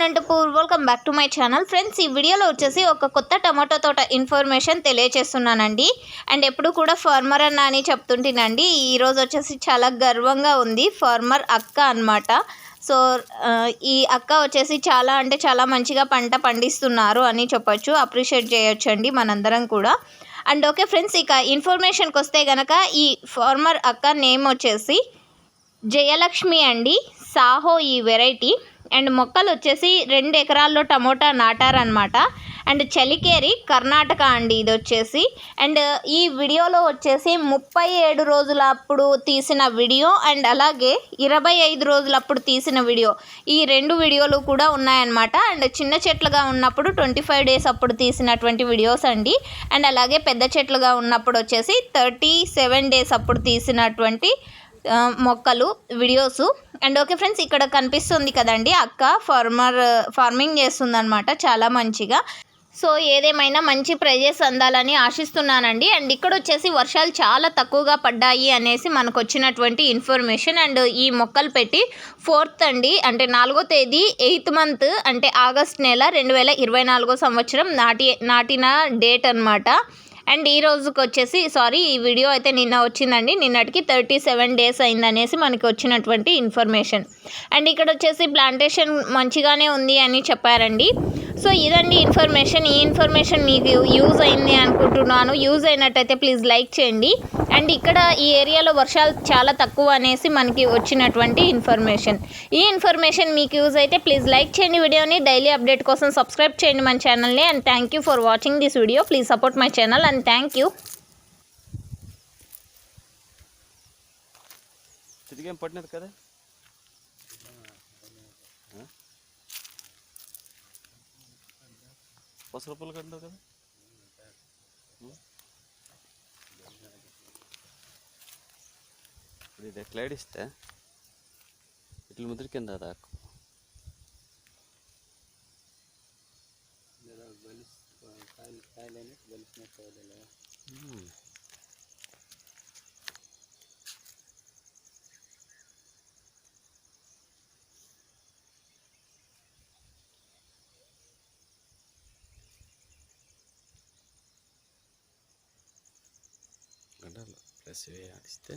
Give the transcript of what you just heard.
Anantapur welcome back to my channel friends ఈ వీడియోలో వచ్చేసి ఒక కొత్త టమాటో తోట ఇన్ఫర్మేషన్ తెలియచేస్తున్నానండి. అండ్ ఎప్పుడు కూడా ఫార్మర్ అన్న అని చెప్తుంటేనండి ఈరోజు వచ్చేసి చాలా గర్వంగా ఉంది. ఫార్మర్ అక్క అన్నమాట. సో ఈ అక్క వచ్చేసి చాలా అంటే చాలా మంచిగా పంట పండిస్తున్నారు అని చెప్పొచ్చు. అప్రిషియేట్ చేయొచ్చండి మనందరం కూడా. అండ్ ఓకే ఫ్రెండ్స్ ఇక ఇన్ఫర్మేషన్కి వస్తే గనక ఈ ఫార్మర్ అక్క నేమ్ వచ్చేసి జయలక్ష్మి అండి. సాహో ఈ వెరైటీ అండ్ మొక్కలు వచ్చేసి రెండు ఎకరాల్లో టమోటా నాటారనమాట అండ్ చలికేరి కర్ణాటక అండి ఇది వచ్చేసి. అండ్ ఈ వీడియోలో వచ్చేసి ముప్పై ఏడు రోజుల అప్పుడు తీసిన వీడియో అండ్ అలాగే ఇరవై ఐదు రోజులప్పుడు తీసిన వీడియో. ఈ రెండు వీడియోలు కూడా ఉన్నాయన్నమాట. అండ్ చిన్న చెట్లుగా ఉన్నప్పుడు ట్వంటీ ఫైవ్ డేస్ అప్పుడు తీసినటువంటి వీడియోస్ అండి. అండ్ అలాగే పెద్ద చెట్లుగా ఉన్నప్పుడు వచ్చేసి థర్టీ సెవెన్ డేస్ అప్పుడు తీసినటువంటి మొక్కలు వీడియోస్ అండ్ ఓకే ఫ్రెండ్స్ ఇక్కడ కనిపిస్తుంది కదండి అక్క. ఫార్మర్ ఫార్మింగ్ చేస్తుందనమాట చాలా మంచిగా. సో ఏదేమైనా మంచి ప్రైజెస్ అందాలని ఆశిస్తున్నానండి. అండ్ ఇక్కడ వచ్చేసి వర్షాలు చాలా తక్కువగా పడ్డాయి అనేసి మనకు వచ్చినటువంటి ఇన్ఫర్మేషన్ అండ్ ఈ మొక్కలు పెట్టి ఫోర్త్ అండి. అంటే నాలుగో తేదీ ఎయిత్ మంత్ అంటే ఆగస్ట్ నెల రెండు వేల ఇరవై నాలుగో సంవత్సరం నాటి నాటిన డేట్ అన్నమాట. అండ్ ఈ రోజుకి వచ్చేసి సారీ ఈ వీడియో అయితే నిన్న వచ్చిందండి. నిన్నటికి థర్టీ సెవెన్ డేస్ అయిందనేసి మనకి వచ్చినటువంటి ఇన్ఫర్మేషన్ అండ్ ఇక్కడ వచ్చేసి ప్లాంటేషన్ మంచిగానే ఉంది అని చెప్పారండి. సో ఇదండి ఇన్ఫర్మేషన్. ఈ ఇన్ఫర్మేషన్ మీకు యూజ్ అయింది అనుకుంటున్నాను. యూజ్ అయినట్టయితే ప్లీజ్ లైక్ చేయండి. అండ్ ఇక్కడ ఈ ఏరియాలో వర్షాలు చాలా తక్కువ అనేసి మనకి వచ్చినటువంటి ఇన్ఫర్మేషన్. ఈ ఇన్ఫర్మేషన్ మీకు యూజ్ అయితే ప్లీజ్ లైక్ చేయండి వీడియోని. డైలీ అప్డేట్ కోసం సబ్స్క్రైబ్ చేయండి మన ఛానల్ని. And thank you for watching this video. Please support my channel and thank you. చితికేం పడినది కదా? పసు రూపాయలు కట్టినావు కదా? ఇప్పుడు ఇది ఎట్లాడిస్తే ఇట్లా ముద్ర కింద దాకు ఉం. గంటలు ప్లస్ ఇవి ఆడిస్తే